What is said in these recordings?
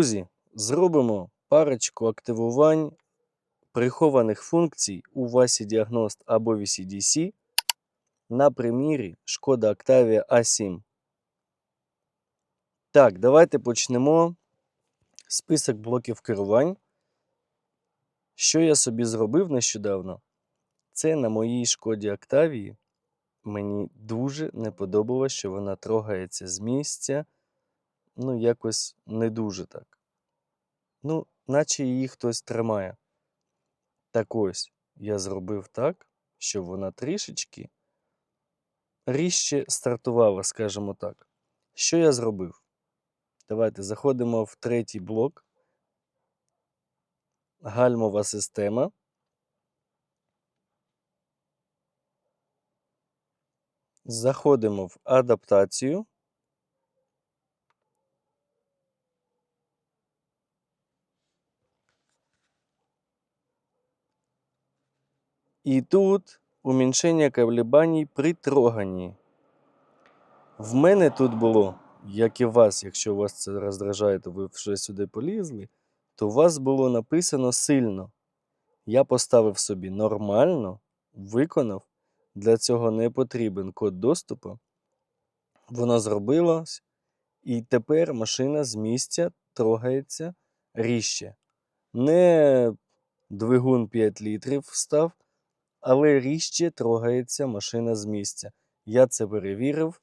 Друзі, зробимо парочку активувань прихованих функцій у VASI Diagnost або VCDC на примірі Шкода Octavia A7. Так, давайте почнемо. Список блоків керувань. Що я собі зробив нещодавно? Це на моїй шкоді Octavia. Мені дуже не подобалось, що вона трогається з місця. Ну, якось не дуже так. Ну, наче її хтось тримає. Так ось, я зробив так, щоб вона трішечки ріжче стартувала, скажімо так. Що я зробив? Давайте заходимо в третій блок. Гальмова система. Заходимо в адаптацію. І тут уміншення колебаній при троганні. В мене тут було, як і вас, якщо вас це роздражає, то ви вже сюди полізли, то у вас було написано сильно. Я поставив собі нормально, виконав. Для цього не потрібен код доступу. Воно зробилось, і тепер машина з місця трогається ріжче. Не двигун 5 літрів став, але ріжче трогається машина з місця. Я це перевірив,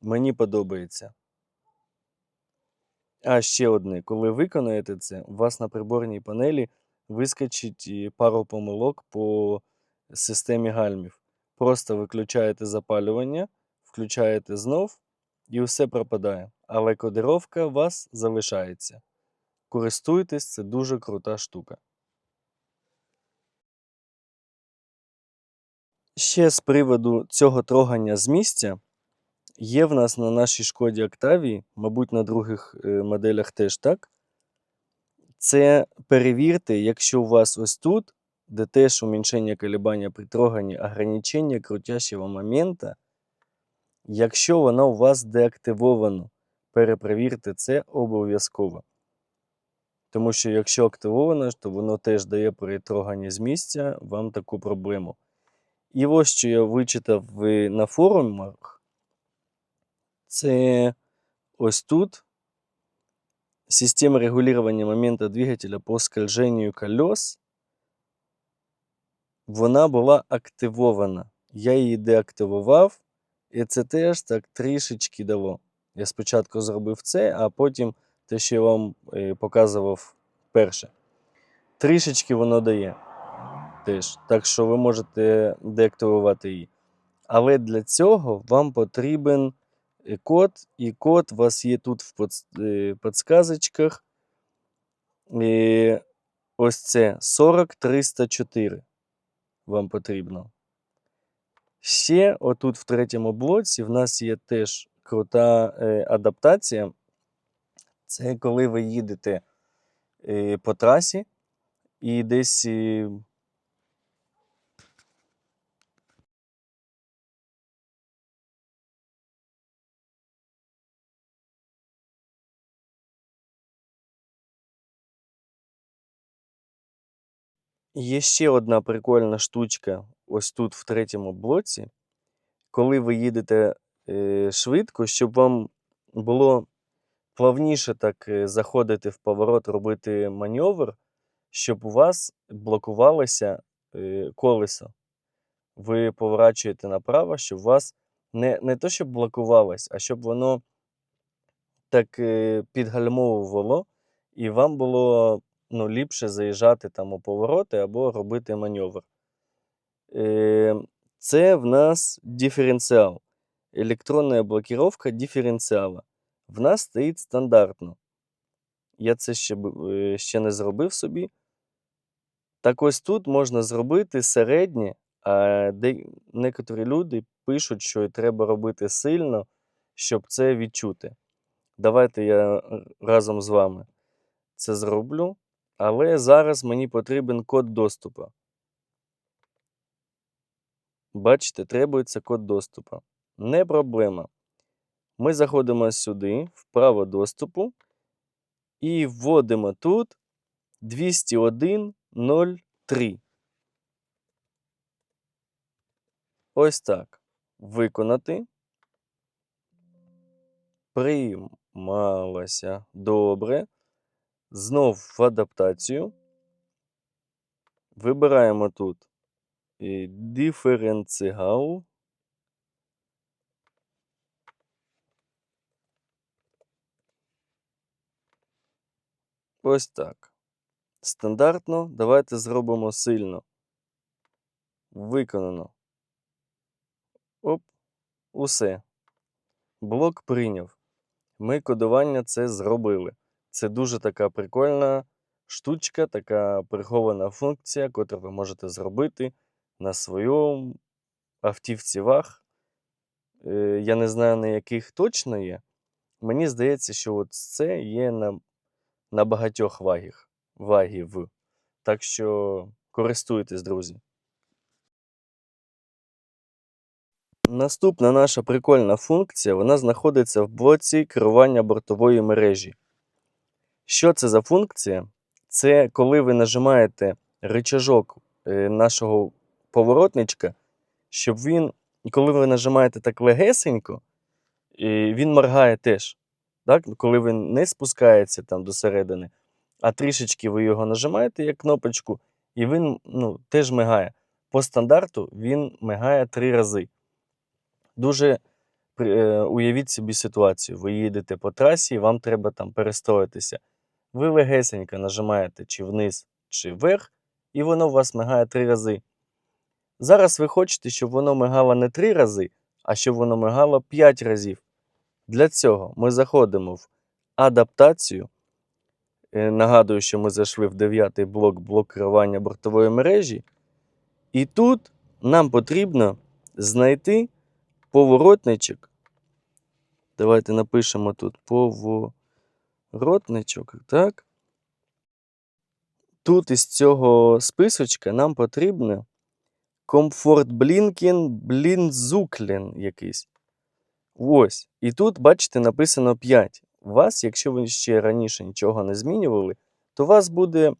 мені подобається. А ще одне, коли виконаєте це, у вас на приборній панелі вискочить пару помилок по системі гальмів. Просто виключаєте запалювання, включаєте знов і все пропадає. Але кодировка у вас залишається. Користуйтесь, це дуже крута штука. Ще з приводу цього трогання з місця. Є в нас на нашій шкоді Octavia, мабуть, на других е, моделях теж так. Це перевірте, якщо у вас ось тут, де теж уменьшення колебання при троганні, ограничення крутящого момента, якщо воно у вас деактивовано, перепровірте це обов'язково. Тому що якщо активовано, то воно теж дає при троганні з місця вам таку проблему. І ось що я вичитав на форумах, це ось тут система регулирования момента двигателя по скольжению колес, вона була активована. Я її деактивував, і це теж так трішечки дало. Я спочатку зробив це, а потім те, що я вам е, показував перше. Трішечки воно дає теж. Так що ви можете деактивувати її. Але для цього вам потрібен е, код, і код у вас є тут в подс- е, підсказочках. І ось це 40304 вам потрібно. Ще отут в третьому блоці в нас є теж крута е, адаптація. Це коли ви їдете е, по трасі і десь. е, Є ще одна прикольна штучка ось тут в третьому блоці. Коли ви їдете е, швидко, щоб вам було плавніше так е, заходити в поворот, робити маневр, щоб у вас блокувалося е, колесо. Ви поворачуєте направо, щоб у вас не, не то, щоб блокувалось, а щоб воно так підгальмовувало, і вам було ну, ліпше заїжджати там у повороти або робити маневр. Е, Це в нас диференціал. Електронна блокировка диференціала. В нас стоїть стандартно. Я це ще, е, ще не зробив собі. Так ось тут можна зробити середнє, а де некоторі люди пишуть, що треба робити сильно, щоб це відчути. Давайте я разом з вами це зроблю. Але зараз мені потрібен код доступу. Бачите, требується код доступу. Не проблема. Ми заходимо сюди, в право доступу, І вводимо тут 201.03. Ось так. Виконати. Приймалося. Добре. Знов в адаптацію. Вибираємо тут диференціал. Ось так. Стандартно. Давайте зробимо сильно. Виконано. Оп. Усе. Блок прийняв. Ми кодування це зробили. Це дуже така прикольна штучка, така прихована функція, яку ви можете зробити на своєму автівці ваг. Е, Я не знаю, на яких точно є. Мені здається, що от це є на, на багатьох вагів, вагів. Так що користуйтесь, друзі. Наступна наша прикольна функція, вона знаходиться в блоці керування бортової мережі. Що це за функція? Це коли ви нажимаєте рычажок е, нашого поворотничка, щоб він, коли ви нажимаєте так легесенько, він моргає теж. Так? Коли він не спускається там до середини, а трішечки ви його нажимаєте як кнопочку, і він ну, теж мигає. По стандарту він мигає три рази. Дуже е, уявіть собі ситуацію. Ви їдете по трасі, і вам треба там перестроїтися. Ви легесенько нажимаєте чи вниз, чи вверх, і воно у вас мигає три рази. Зараз ви хочете, щоб воно мигало не три рази, а щоб воно мигало 5 разів. Для цього ми заходимо в адаптацію. Е, Нагадую, що ми зайшли в дев'ятий блок блок керування бортової мережі. І тут нам потрібно знайти поворотничок. Давайте напишемо тут поворотничок. Так. Тут із цього списочка нам потрібно комфорт блінкін блінзуклін якийсь. Ось. І тут, бачите, написано 5. У вас, якщо ви ще раніше нічого не змінювали, то у вас буде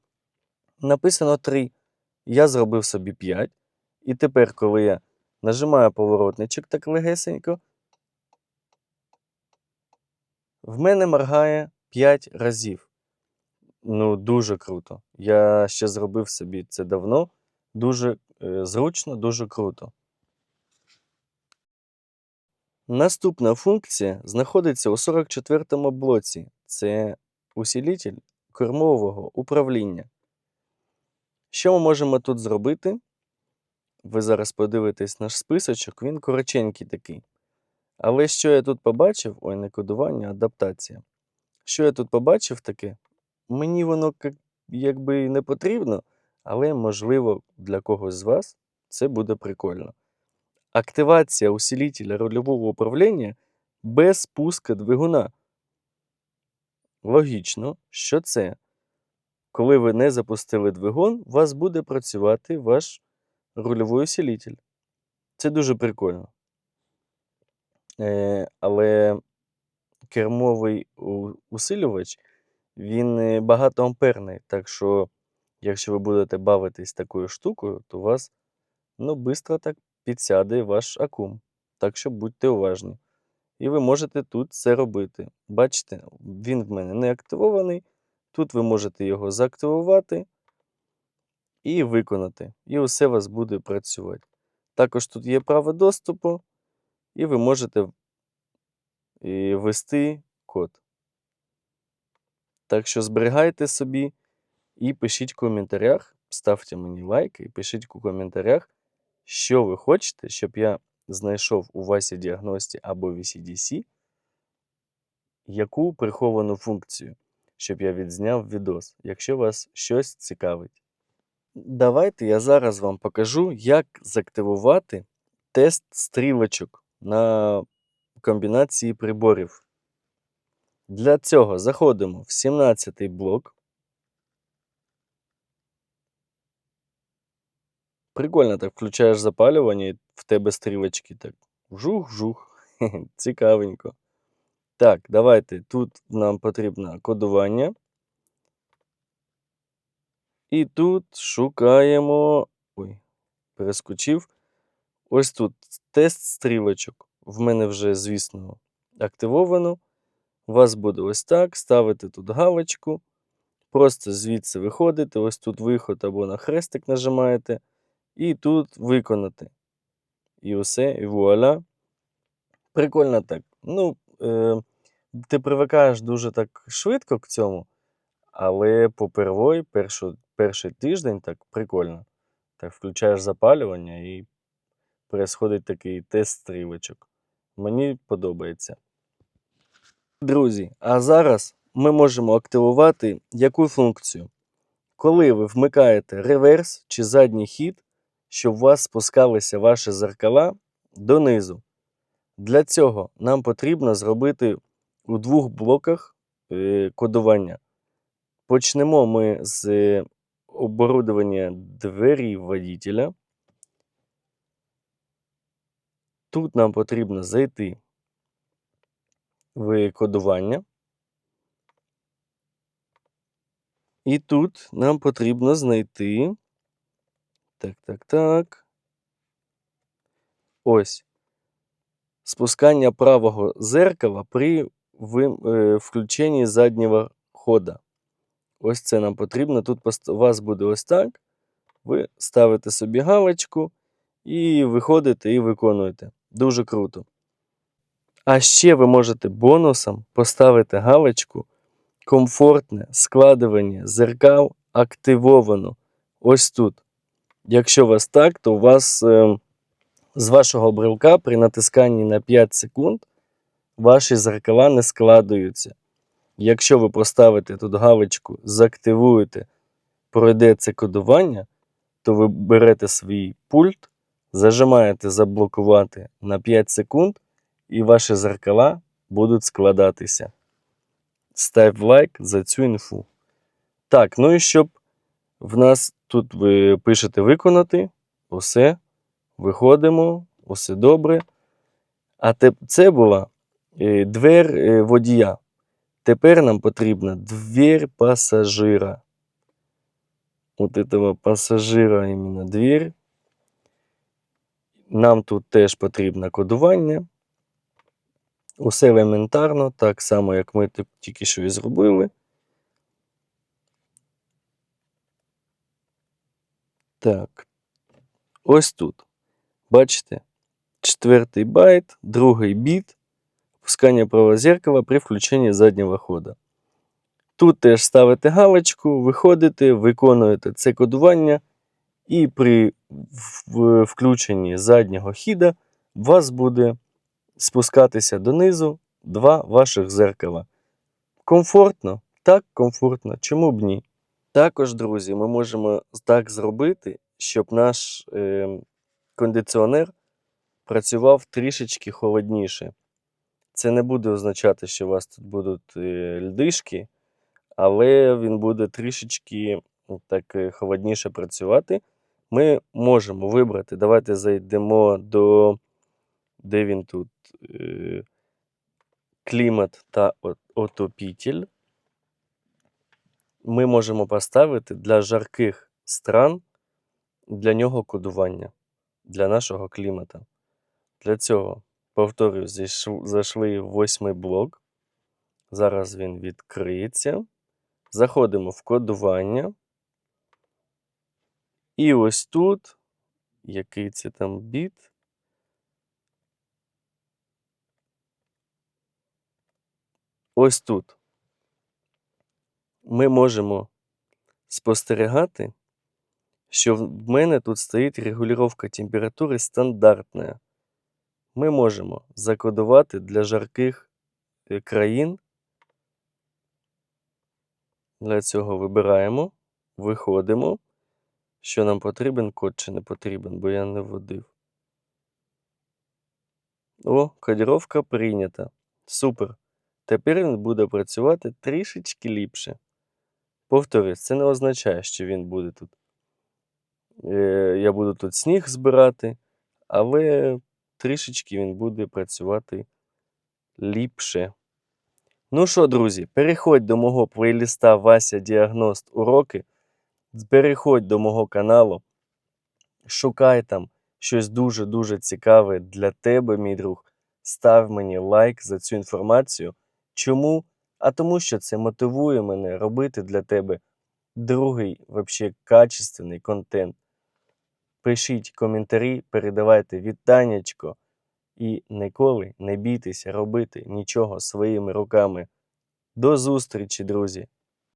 написано 3. Я зробив собі 5. І тепер, коли я нажимаю поворотничок так легесенько, в мене моргає 5 разів. Ну, дуже круто. Я ще зробив собі це давно. Дуже е, зручно, дуже круто. Наступна функція знаходиться у 44-му блоці. Це усилитель кормового управління. Що ми можемо тут зробити? Ви зараз подивитесь наш списочок, він коротенький такий. Але що я тут побачив? Ой, не кодування, адаптація. Що я тут побачив таке? Мені воно як- якби і не потрібно, але, можливо, для когось з вас це буде прикольно. Активація усилителя рульового управління без спуска двигуна. Логічно, що це. Коли ви не запустили двигун, у вас буде працювати ваш рульовий усилитель. Це дуже прикольно. Е, але кермовий усилювач, він е, багатоамперний. Так що, якщо ви будете бавитись такою штукою, то у вас ну, швидко так підсяде ваш акум. Так що будьте уважні. І ви можете тут це робити. Бачите, він в мене не активований. Тут ви можете його заактивувати і виконати. І усе у вас буде працювати. Також тут є право доступу, і ви можете і ввести код. Так що зберігайте собі і пишіть в коментарях, ставте мені лайк і пишіть у коментарях, що ви хочете, щоб я знайшов у Васі діагності або VCDC, яку приховану функцію, щоб я відзняв відос, якщо вас щось цікавить. Давайте я зараз вам покажу, як заактивувати тест стрілочок на комбінації приборів. Для цього заходимо в 17-й блок. Прикольно так включаєш запалювання, і в тебе стрілочки так вжух-вжух. Цікавенько. Так, давайте. Тут нам потрібно кодування. І тут шукаємо. Ой, перескочив. Ось тут тест стрілочок. В мене вже, звісно, активовано. У вас буде ось так. Ставите тут галочку. Просто звідси виходите. Ось тут виход або на хрестик нажимаєте. І тут виконати. І все, і вуаля. Прикольно так. Ну, е, ти привикаєш дуже так швидко к цьому, але попервой, першу, перший тиждень так прикольно. Так, включаєш запалювання і происходить такий тест стрілочок. Мені подобається. Друзі, а зараз ми можемо активувати яку функцію? Коли ви вмикаєте реверс чи задній хід, щоб у вас спускалися ваші зеркала донизу. Для цього нам потрібно зробити у двох блоках е, кодування. Почнемо ми з е, оборудовання двері водителя. Тут нам потрібно зайти в кодування. І тут нам потрібно знайти. Так, так, так. Ось. Спускання правого зеркала при е, включенні заднього хода. Ось це нам потрібно. Тут у вас буде ось так. Ви ставите собі галочку і виходите і виконуєте. Дуже круто. А ще ви можете бонусом поставити галочку комфортне складування зеркал активовано. Ось тут. Якщо вас так, то у вас е, з вашого брелка при натисканні на 5 секунд ваші зеркала не складуються. Якщо ви поставите тут галочку, заактивуєте, пройде це кодування, то ви берете свій пульт, зажимаєте заблокувати на 5 секунд, і ваші зеркала будуть складатися. Став лайк за цю інфу. Так, ну і щоб в нас тут ви пишете виконати, усе, виходимо, усе добре. А це була е, двер е, водія. Тепер нам потрібна дверь пасажира. Вот этого пасажира іменно дверь. Нам тут теж потрібно кодування. Усе елементарно, так само, як ми тільки що і зробили. Так. Ось тут. Бачите? Четвертий байт, другий біт. Пускання правого зеркала при включенні заднього хода. Тут теж ставите галочку, виходите, виконуєте це кодування, і при включенні заднього хіда у вас буде спускатися донизу два ваших зеркала. Комфортно? Так, комфортно. Чому б ні? Також, друзі, ми можемо так зробити, щоб наш е, кондиціонер працював трішечки холодніше. Це не буде означати, що у вас тут будуть е, льдишки, але він буде трішечки так е, холодніше працювати. Ми можемо вибрати. Давайте зайдемо до де він тут е, клімат та отопітель. Ми можемо поставити для жарких стран для нього кодування для нашого клімата. Для цього, повторюю, зайшли в восьмий блок. Зараз він відкриється. Заходимо в кодування. І ось тут, який це там біт. Ось тут ми можемо спостерігати, що в мене тут стоїть регулювання температури стандартна. Ми можемо закодувати для жарких е, країн. Для цього вибираємо, виходимо. Що нам потрібен код чи не потрібен, бо я не вводив. О, кодировка прийнята. Супер. Тепер він буде працювати трішечки ліпше. Повторюсь, це не означає, що він буде тут. Е, я буду тут сніг збирати, але трішечки він буде працювати ліпше. Ну що, друзі, переходь до мого плейліста Вася Діагност уроки. Переходь до мого каналу, шукай там щось дуже-дуже цікаве для тебе, мій друг. Став мені лайк за цю інформацію. Чому? А тому, що це мотивує мене робити для тебе другий, вообще качественний контент. Пишіть коментарі, передавайте вітаннячко і ніколи не бійтеся робити нічого своїми руками. До зустрічі, друзі!